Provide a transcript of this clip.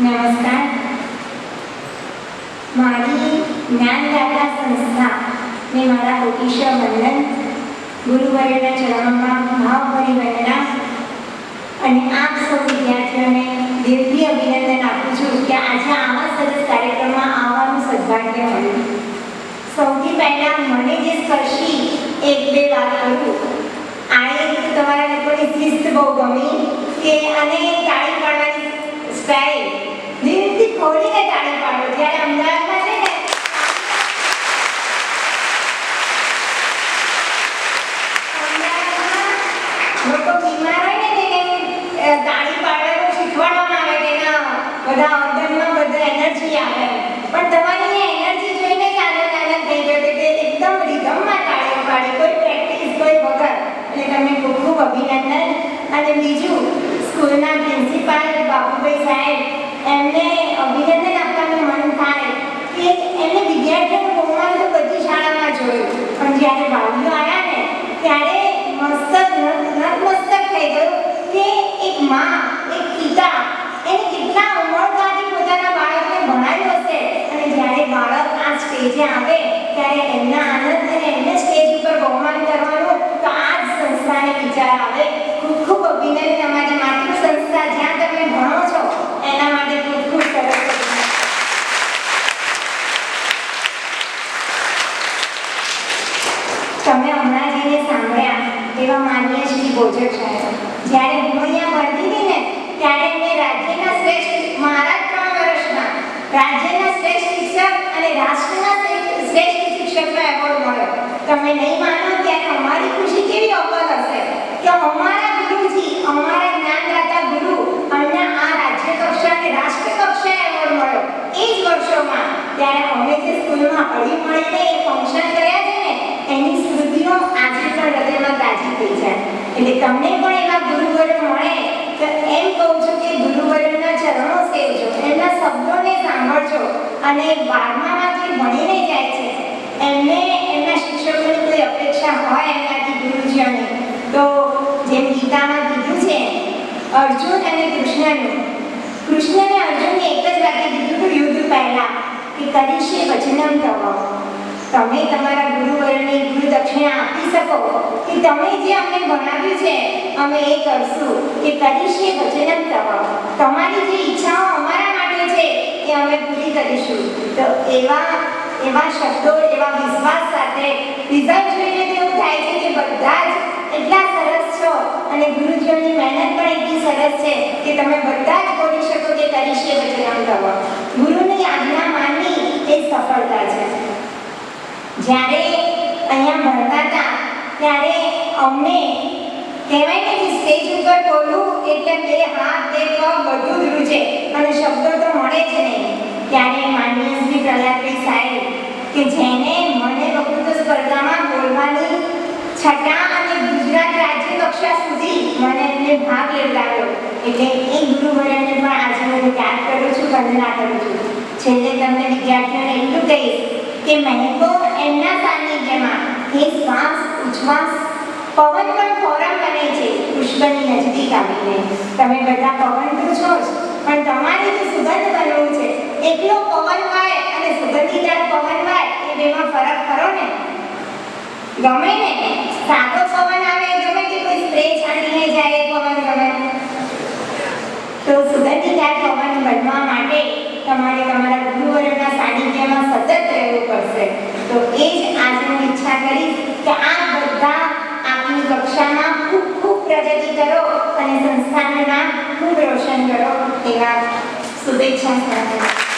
નમસ્કાર મારી જ્ઞાનદાતા સંસ્થા ને મારા કોટીશ્વર વંદન ગુરુવર્યના ચરણોમાં ભાવભરી વંદના અને આપ સૌ વિદ્યાર્થીઓને દિલથી અભિનંદન આપું છું કે આજે આવા સરસ કાર્યક્રમમાં આવવાનું સદભાગ્ય મળ્યું સૌથી પહેલા મને જે સ્પર્શી એક બે વાત કહ્યું આ એક તમારા લોકોની શિસ્ત બહુ ગમી કે અને તાળી પાડવાની સ્ટાઇલ દિલથી ખોલીને તાળી પાડો જ્યારે અમદાવાદમાં છે ને અમદાવાદમાં લોકો બીમાર હોય ને તેને અ, તાળી પાડવાનું શીખવાડવામાં આવે કે ના બધા અંદરમાં બધા એનર્જી આવે. પણ તમારી એ એનર્જી જોઈને જ આનંદ આનંદ થઈ ગયો કે એકદમ રિધમમાં તાળીઓ પાડે કોઈ પ્રેક્ટિસ કોઈ વગર એટલે તમને ખૂબ ખૂબ અભિનંદન. અને બીજું, સ્કૂલના પ્રિન્સિપાલ બાબુભાઈ સાહેબ, એમને અભિનંદન આપવાનું મન થાય કે એમને વિદ્યાર્થીઓનું બહુમાન તો બધી શાળામાં જોયું પણ જ્યારે વાલીઓ આવ્યા ને ત્યારે મસ્તક નત- નતમસ્તક થઈ ગયું કે એક માં એક પિતા એને કેટલા ઉમળકાથી પોતાના બાળકને ભણાવ્યું હશે અને જ્યારે બાળક આ સ્ટેજે આવે ત્યારે એમના આનંદ અને એમને સ્ટેજ ઉપર બહુમાન કરવાનું તો આ જ સંસ્થાને વિચાર આવે. ખૂબ ખૂબ અભિનંદન તમારી માતૃ સંસ્થા જ્યાં તમે ભણો છો, એના માટે ખૂબ ખૂબ સરસ તમે હમણાં જેને સાંભળ્યા એવા માનીય શ્રી ભોજક સાહેબ. જ્યારે હું અહીંયા ભણતી હતી ને, ત્યારે એમને રાજ્યના શ્રેષ્ઠ મારા ત્રણ વર્ષના રાજ્યના શ્રેષ્ઠ શિક્ષક રાષ્ટ્રના શ્રેષ્ઠ શિક્ષકનો એવોર્ડ મળ્યો તમે નહીં માનો ત્યારે અમારી ખુશી કેવી અપર હશે? કે અમારા ગુરુજી, અમારા જ્ઞાનદાતા ગુરુ અમને આ રાજ્ય કક્ષા કે રાષ્ટ્ર કક્ષા એવોર્ડ મળ્યો. એ જ વર્ષોમાં ત્યારે અમે જે સ્કૂલમાં હળી મળીને એ ફંક્શન કર્યા છે ને, એની સ્મૃતિઓ આજે પણ હૃદયમાં તાજી થઈ જાય. એટલે તમને પણ એવા ગુરુવરો મળે તો એમ કહું છું કે ગુરુવરોના ચરણો સેવજો એમના શબ્દોને સાંભળજો અને બારમામાં જે ભણીને જાય છે. એમને એમના શિક્ષકોની કોઈ અપેક્ષા હોય એમનાથી ગુરુજીઓની. તો જેમ ગીતામાં કીધું છે, અર્જુન અને કૃષ્ણનું. કૃષ્ણને અર્જુનને એક જ વાક્ય કીધું હતું યુદ્ધ પહેલાં, કે કરીશે વચનમ તવ. તમે તમારા ગુરુવરને ગુરુ દક્ષિણા આપી શકો. કે તમે જે અમને ભણાવ્યું છે, અમે એ કરશું. કે કરીશે વચનમ તવ. તમારી જે ઈચ્છાઓ અમારા એ અમે પૂરી કરીશું તો એવા એવા શબ્દો, એવા વિશ્વાસ સાથે રિઝલ્ટ જોઈને તો એવું થાય છે કે બધા જ એટલા સરસ છો અને ગુરુજીઓની મહેનત પણ એટલી સરસ છે કે તમે બધા જ બોલી શકો કે કરીશે વચનમ તવ ગુરુની આજ્ઞા માનવી એ સફળતા છે. જ્યારે અહીંયા ભણતા હતા, ત્યારે અમને કહેવાય કે સ્ટેજ ઉપર બોલવું એટલે બે હાથ બે પગ બધું જ રૂજે. અને શબ્દો તો મળે જ નહીં. ત્યારે માનનીય શ્રી પ્રહલાદભાઈ સાહેબ કે જેને મને વક્તૃત્વ સ્પર્ધામાં બોલવાની છઠ્ઠા અને ગુજરાત રાજ્ય કક્ષા સુધી મને એમને ભાગ લેવડાવ્યો. એટલે એ ગુરુવરને પણ આજે હું યાદ કરું છું, વંદના કરું છું. છેલ્લે તમને વિદ્યાર્થીઓને એટલું કહીશ કે મહેકો એમના સાનિધ્યમાં. એ શ્વાસ, ઉચ્છ્વાસ પવન પણ ફોરમ બને છે પુષ્પની નજીક આવીને તમે બધા પવન તો છો જ, પણ તમારે જે સુગંધ બનવું છે, એકલો પવન વાય અને સુગંધીદાર પવન વાય, એ બેમાં ફરક કરો ને. ગમે ને. સાદો પવન આવે, ગમે કે કોઈ સ્પ્રે છાંટીને જાય પવન ગમે. તો સુગંધીદાર પવન બનવા માટે તમારે તમારા ગુરુવરોના સાનિધ્યમાં સતત રહેવું પડશે. તો એ જ આજની ઈચ્છા કરીશ કે આ બધા આપની કક્ષામાં ખૂબ ખૂબ પ્રગતિ કરો અને સંસ્થાનું નામ ખૂબ રોશન કરો એવા શુભેચ્છા સાથે.